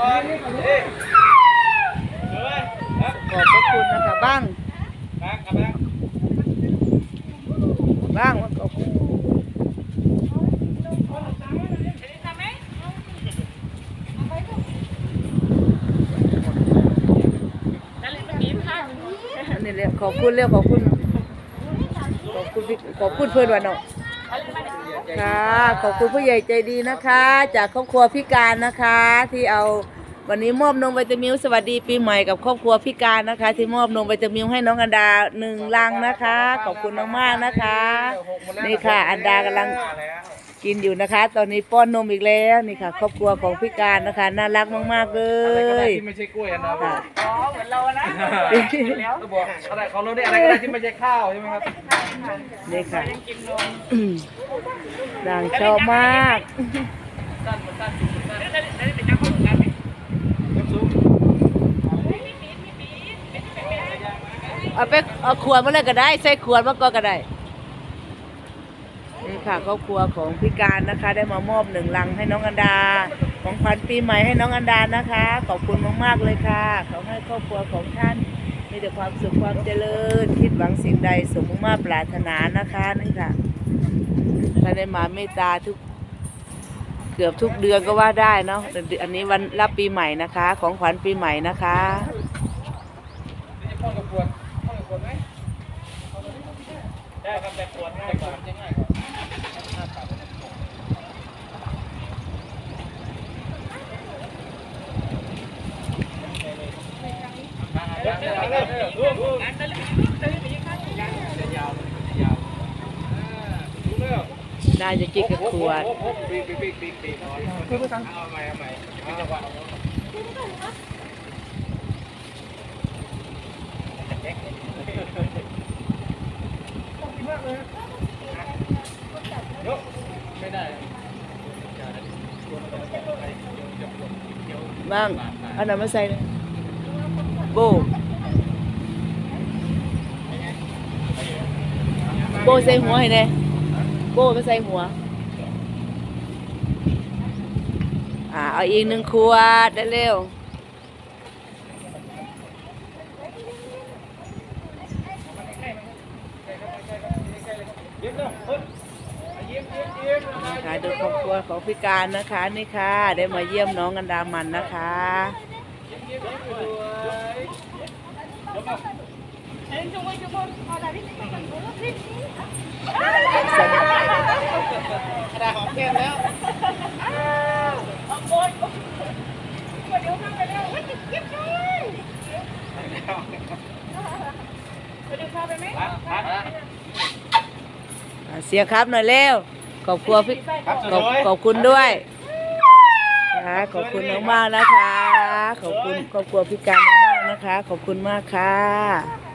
ขอบพระคุณนะคะบ้างบ้างบ้างขอบคุณนนี้เรียขอบคุณเรียกขอบคุณขอบคุณขอบคุณเพื่อนวันเนาะ ค่ะ ขอบคุณผู้ใหญ่ใจดีนะคะ จากครอบครัวพิการนะคะ ที่เอาวันนี้มอบนมวิตามิวสวัสดีปีใหม่กับครอบครัวพิการนะคะ ที่มอบนมวิตามิวให้น้องอันดาหนึ่งลังนะคะ ขอบคุณมากๆนะคะ นี่ค่ะ อันดากำลัง กินอยู่นะคะ ตอนนี้ป้อนนมอีกแล้วนี่ค่ะ ครอบครัวของพิการนะคะ น่ารักมาก ๆ เลอะไรก็ได้ย ที่ไม่ใช่กล้วยอันนั้นค่ะ อ๋อเหมือนเรานะก็บอกอะไรของเราเนี่ยอะไรก็ได้ที่ไม่ใช่ข้าวใช่ไหมครับนี่ค่ะกินนมดังชอบมาก สั้นมันสั้นสุดมันสั้นแล้วแล้วแล้วเป็นเจ้าของร้านไหมน้ำซุปเอาไปเอาขวดมาเลยก็ได้ ใส่ขวดมาก็ก็ได้ นี่ค่ะครอบครัวของพิการนะคะ ได้มามอบหนึ่งลังให้น้องอันดา ของขวัญปีใหม่ให้น้องอันดานะคะ ขอบคุณมากๆเลยค่ะ ขอให้ครอบครัวของท่าน มีแต่ความสุขความเจริญ คิดหวังสิ่งใดสมมุ่งมาปรารถนานะคะนี่ค่ะท่านได้มาเมตตาทุกเกือบทุกเดือนก็ว่าได้เนาะ อันนี้วันรับปีใหม่นะคะ ของขวัญปีใหม่นะคะ นี่จะพ่นกับขวดพ่นกับขวดไหม ได้ครับแต่ขวดง่ายกว่าจะง่ายกว่าเดี๋ยวเดี๋ยวเดี๋ยวเดี๋ยวดูดูร้านตะลึงตะลึงไปยังข้างกันจะยาวจะยาวอ่าดูเรื่องน่าจะจิกกับขวดปีกปีกปีกปีกปีกคือภาษาเอาใหม่เอาใหม่ บังหวะไม่ได้บ้างอาหน่อยมาใส่โบโบใส่หัวให้แน่โบมาใส่หัว อ่าเอาอีกหนึ่งขวดได้เร็วมเนาะเฮ้ยยิ้มยิ้ม ค่ะดูครอบครัวของพิการนะคะนี่ค่ะ ได้มาเยี่ยมน้องกันดามันนะคะเอ็นจงไว้จงไว้พอได้ที่ต้องกันรู้ที่กระดาษหอมแก้มแล้วเสียครับหน่อยเร็ว อบครัวพี่ครับขอบขอบคุณด้วยค่ะขอบคุณมากๆนะคะ ขอบคุณครอบครัวพิการมากๆนะคะ ขอบคุณมากค่ะ